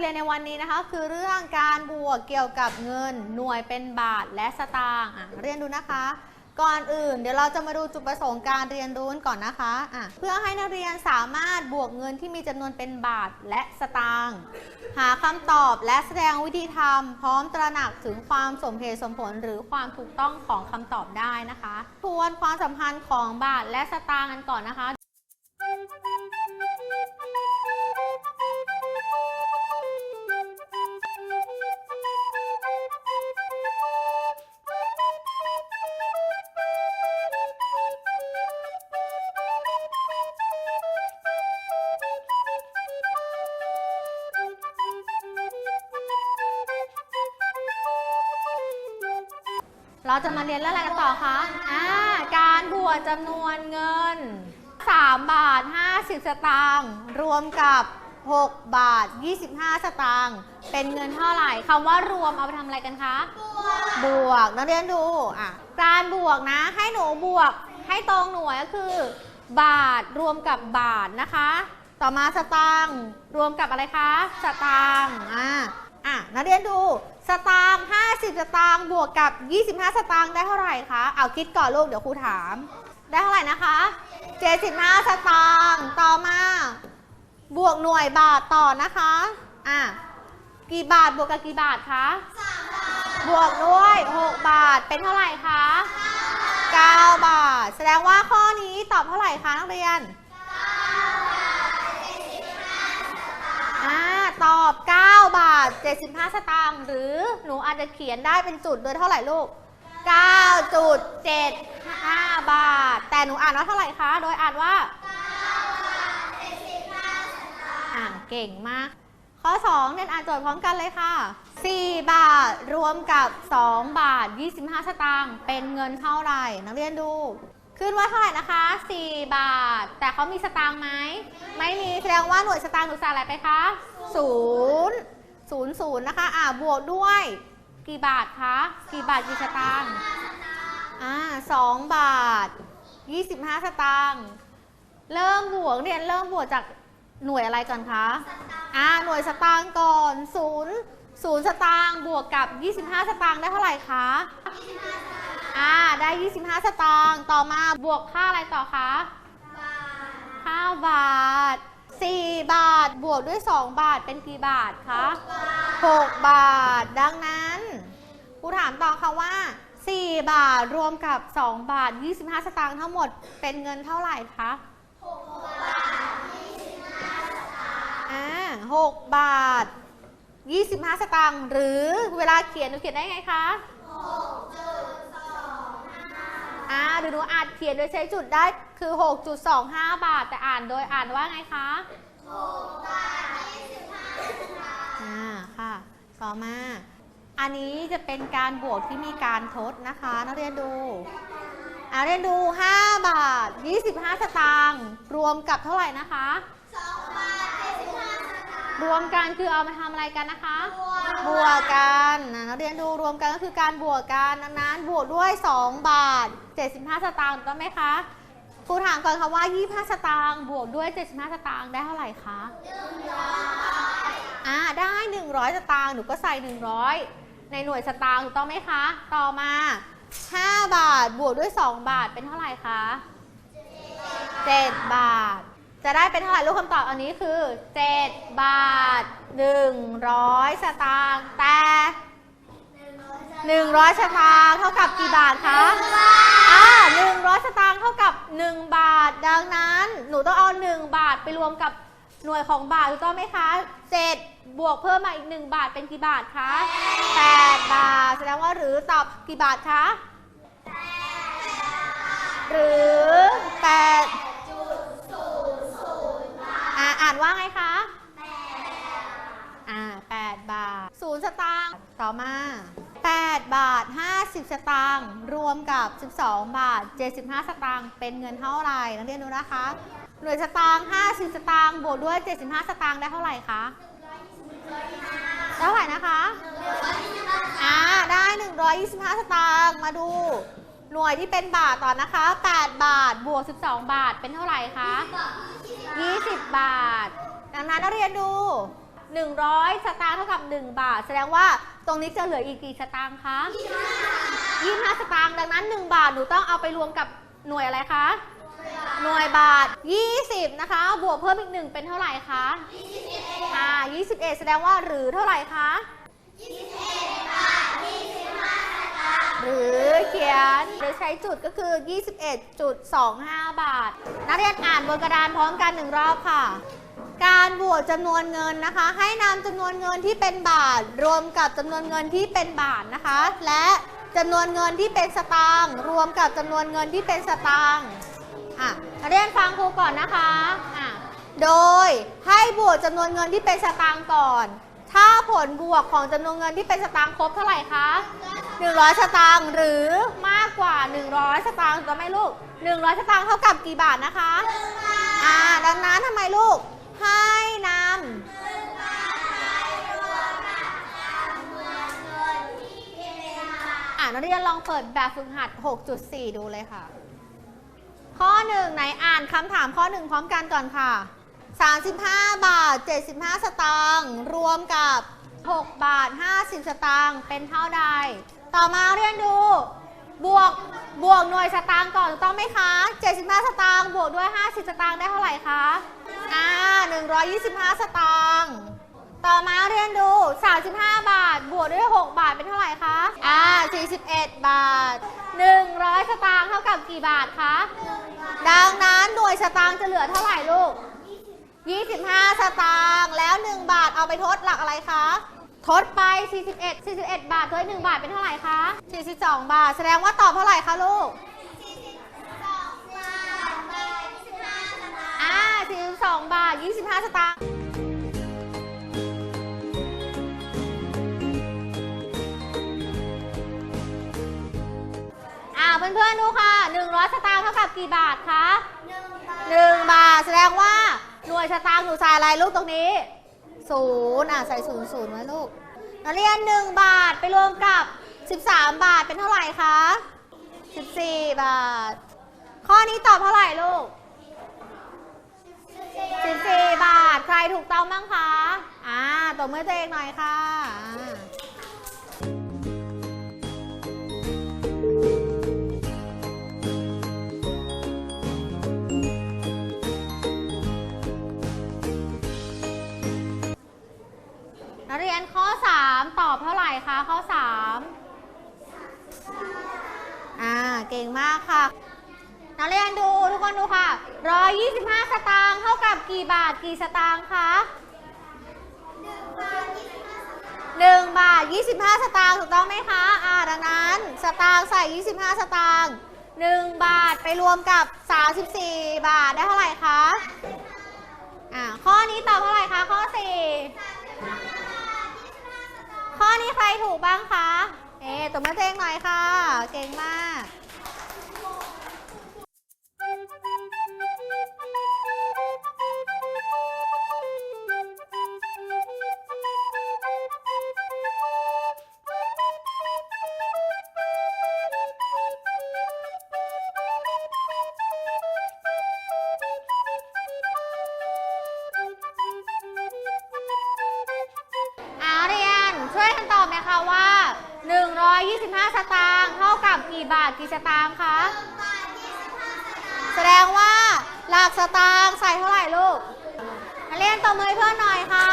เรียนในวันนี้นะคะ คือเรื่องการบวกเกี่ยวกับเงินหน่วยเป็นบาทและสตางค์อะเรียนดูนะคะ ก่อนอื่น เดี๋ยวเราจะมาดูจุดประสงค์การเรียนรู้ก่อนนะคะอะเพื่อให้นักเรียนสามารถบวกเงินที่มีจำนวนเป็นบาทและสตางค์หาคำตอบและแสดงวิธีทำพร้อมตระหนักถึงความสมเหตุสมผลหรือความถูกต้องของคำตอบได้นะคะ ทวนความสัมพันธ์ของบาทและสตางค์กันก่อนนะคะ เราจะมาเรียนเรื่องอะไรกันต่อคะอ่าการบวกจำนวนเงิน 3 บาท 50 สตางค์รวมกับ 6 บาท 25 สตางค์เป็นเงินเท่าไหร่คำว่ารวมเอาไปทำอะไรกันคะบวกนักเรียนดูอะการบวกนะ ให้หนูบวกให้ตรงหน่วยก็คือ บาทรวมกับบาทนะคะ ต่อมาสตางค์รวมกับอะไรคะ สตางค์อ่าอะนักเรียนดู สตางค์50 สตางค์บวกกับ 25 สตางค์ได้เท่าไหร่คะ เอาคิดก่อนลูกเดี๋ยวครูถาม ได้เท่าไหร่นะคะ 75 สตางค์ต่อมา บวกหน่วยบาทต่อนะคะ อะ กี่บาทบวกกับกี่บาทคะบวกด้วย 6 บาทเป็นเท่าไหร่คะ 9 บาท แสดงว่าข้อนี้ตอบเท่าไหร่คะนักเรียนาท 75 สตางค์หรือหนูอาจจะเขียนได้เป็นจุดโดยเท่าไหร่ลูก 9.75 บาท แต่หนูอ่านว่าเท่าไหร่คะ โดยอ่านว่าอ่านเก่งมาก ข้อ 2 เรียนอ่านโจทย์พร้อมกันเลยค่ะ 4 บาทรวมกับ 2 บาท 25 สตางค์เป็นเงินเท่าไหร่ นักเรียนดู ขึ้นว่าเท่าไหร่นะคะ 4 บาท แต่เขามีสตางค์ไหม ไม่มีแสดงว่าหน่วยสตางค์หนูใส่อะไรไปคะ 0 0 0 นะคะ อ่าบวกด้วย กี่บาทคะ กี่บาทกี่สตางค์อ่าสองบาท 25 สตางค์เริ่มบวกเรียนเริ่มบวกจากหน่วยอะไรก่อนคะอ่าหน่วยสตางค์ก่อนศูนย์ศูนย์สตางค์บวกกับ 25 สตางค์ได้เท่าไหร่คะอ่าได้ 25 สตางค์ต่อมาบวกค่าอะไรต่อคะค่าบาท 4 บาท บวกด้วย 2 บาทเป็นกี่บาทคะ 6 บาท ดังนั้นครูถามต่อค่ะว่า 4 บาทรวมกับ 2 บาท 25 สตางค์ทั้งหมดเป็นเงินเท่าไหร่คะ6บาท 25 สตางค์อ่า6บาท 25 สตางค์หรือเวลาเขียนหนูเขียนได้ไงคะ6 เดี๋หนูอ่านเขียนโดยใช้จุดได้คือ 6.25 บาท แต่อ่านโดยอ่านว่าไงคะ6บาท25ค่ะอ่าค่ะต่อมา อันนี้จะเป็นการบวกที่มีการทดนะคะนักเรียนดูอ่าเรียนดู 5 บาท 25 สตางค์รวมกับเท่าไหร่นะคะ รวมกันคือเอามาทำอะไรกันนะคะ บวกกันนะนักเรียนดูรวมกันก็คือการบวกกันดังนั้นบวกด้วย 2 บาท 75 สตางค์ถูกต้องไหมคะครูถามก่อนค่ะว่า 25 สตางค์บวกด้วย 75 สตางค์ได้เท่าไหร่คะอ่าได้ 100 สตางค์หนูก็ใส่ 100 ในหน่วยสตางค์ถูกต้องไหมคะ ต่อมา 5 บาทบวกด้วย 2 บาทเป็นเท่าไหร่คะ7บาท จะได้เป็นเท่าไหร่ลูกคำตอบอันนี้คือ 7 บาท 100 สตางค์แต่100 สตางค์เท่ากับกี่บาทคะอ่า100 สตางค์เท่ากับ 1 บาท ดังนั้น หนูต้องเอา 1 บาทไปรวมกับหน่วยของบาทถูกต้องไหมคะ 7 บวกเพิ่มมาอีก 1 บาทเป็นกี่บาทคะ8บาท แสดงว่าหรือตอบกี่บาทคะ หรือ8อ่า อ่านว่าไงคะอ่า8บาท 0 สตางค์ต่อมา 8 บาท 50 สตางค์รวมกับ 12 บาท 75 สตางค์เป็นเงินเท่าไหร่นักเรียนดูนะคะ หน่วยสตางค์50 สตางค์บวกด้วย 75 สตางค์ได้เท่าไหร่คะได้เท่าไหร่นะคะอ่าได้ 125 สตางค์มาดู หน่วยที่เป็นบาทต่อนะคะ 8 บาท บวก 12 บาท เป็นเท่าไหร่คะ 20 บาท ดังนั้นนักเรียนดู 100 สตางค์เท่ากับ 1 บาท แสดงว่าตรงนี้จะเหลืออีกกี่สตางค์คะ25 สตางค์ ดังนั้น 1 บาท หนูต้องเอาไปรวมกับหน่วยอะไรคะ หน่วยบาท 20 นะคะ บวกเพิ่มอีก 1 เป็นเท่าไหร่คะ 21อ่า21 แสดงว่าหรือเท่าไหร่คะ หรือเขียนหรือใช้จุดก็คือ 21.25 บาท นักเรียนอ่านบนกระดานพร้อมกันหนึ่งรอบค่ะ การบวกจำนวนเงินนะคะ ให้นำจำนวนเงินที่เป็นบาท รวมกับจำนวนเงินที่เป็นบาทนะคะ และจำนวนเงินที่เป็นสตางค์รวมกับจำนวนเงินที่เป็นสตางค์อะนักเรียนฟังครูก่อนนะคะอะโดยให้บวกจำนวนเงินที่เป็นสตางค์ก่อน ถ้าผลบวกของจำนวนเงินที่เป็นสตางค์ครบเท่าไหร่คะ 100 สตางค์หรือมากกว่า 100 สตางค์จะไหม่ลูก 100 สตางค์เท่ากับกี่บาทนะคะอ่าดังนั้นทำไมลูก ให้นำอ่านักเรียนลองเปิดแบบฝึกหัด 6.4 ดูเลยค่ะ ข้อหนึ่งไหนอ่านคำถามข้อหนึ่งพร้อมกันก่อนค่ะ 35 บาท 75 สตางค์รวมกับ 6 บาท 50 สตางค์เป็นเท่าใด ต่อมาเรียนดู บวกบวกหน่วยสตางค์ก่อนถูกต้องไหมคะ 75 สตางค์บวกด้วย 50 สตางค์ได้เท่าไหร่คะอ่า125 สตางค์ต่อมาเรียนดู 35 บาท บวกด้วย 6 บาทเป็นเท่าไหร่คะ อ่า 41 บาท 100 สตางค์เท่ากับกี่บาทคะ ดังนั้นหน่วยสตางค์จะเหลือเท่าไหร่ลูก 25 สตางค์แล้ว 1 บาทเอาไปทดหลักอะไรคะ ทดไป 41 41 บาททด1บาทเป็นเท่าไหร่คะ 42 บาท แสดงว่าตอบเท่าไหร่คะลูกอ่า42 บาท 25 สตางค์อ่าเพื่อนๆดูค่ะ 100 สตางค์เท่ากับกี่บาทคะ 1 บาทแสดงว่า หน่วยสตางค์หนูใส่อะไรลูกตรงนี้ศูนย์อะใส่ศูนย์ศูนย์ไว้ลูกนักเรียน1บาทไปรวมกับ 13 บาทเป็นเท่าไหร่คะ 14 บาท ข้อนี้ตอบเท่าไหร่ลูก 14 บาท ใครถูกต้องบ้างคะ อ่าตบมือตัวเองหน่อยค่ะ 3 ตอบเท่าไหร่คะข้อ3อ่าเก่งมากค่ะ นักเรียนดูทุกคนดูค่ะ 125 สตางค์เท่ากับกี่บาทกี่สตางค์คะ1บาท 25 สตางค์ถูกต้องไหมคะ อ่าดังนั้น สตางค์ใส่ 25 สตางค์1บาทไปรวมกับ 34 บาทได้เท่าไหร่คะ อ่า ข้อนี้ตอบเท่าไหร่คะ ข้อ4ข้อ นี้ใครถูกบ้างคะ เอ๊ตบมือตัวเองหน่อยค่ะ เก่งมาก 125 สตางค์เท่ากับกี่บาทกี่สตางค์คะแสดงว่าหลักสตางค์ใส่เท่าไหร่ลูกนักเรียนตบมือให้เพื่อนหน่อยค่ะ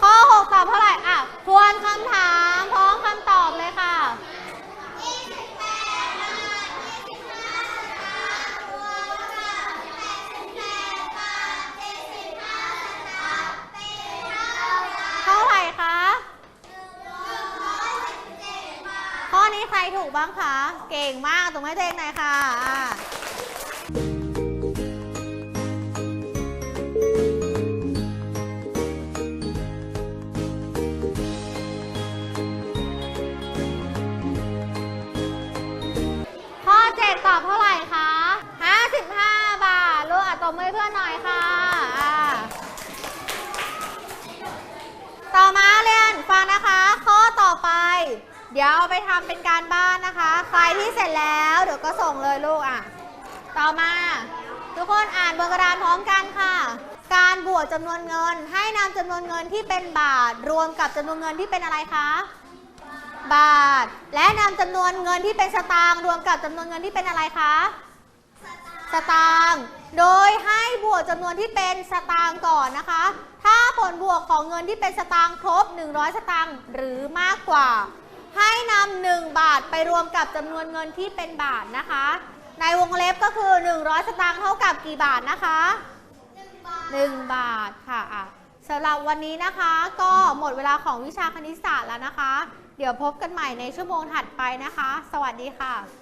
ข้อ 6 ตอบเท่าไหร่อะทวนคำถามพร้อมคำตอบเลยค่ะ เท่าไหร่คะ ข้อนี้ใครถูก บ้างคะ เก่งมากตรงให้ตัวเองหน่อยค่ะ เดี๋ยวเอาไปทำเป็นการบ้านนะคะ ใครที่เสร็จแล้วเดี๋ยวก็ส่งเลยลูกอะ ต่อมา ทุกคนอ่านบนกระดานพร้อมกันค่ะ การบวกจำนวนเงิน ให้นำจำนวนเงินที่เป็นบาท รวมกับจำนวนเงินที่เป็นอะไรคะ บาท และนำจำนวนเงินที่เป็นสตางค์รวมกับจำนวนเงินที่เป็นอะไรคะ สตางค์ โดยให้บวกจำนวนที่เป็นสตางค์ก่อนนะคะ ถ้าผลบวกของเงินที่เป็นสตางค์ครบ 100 สตางค์หรือมากกว่า ให้นำ1บาทไปรวมกับจำนวนเงินที่เป็นบาทนะคะ ในวงเล็บก็คือ 100 สตางค์เท่ากับกี่บาทนะคะ1บาทค่ะอะสำหรับวันนี้นะคะก็หมดเวลาของวิชาคณิตศาสตร์แล้วนะคะ เดี๋ยวพบกันใหม่ในชั่วโมงถัดไปนะคะ สวัสดีค่ะ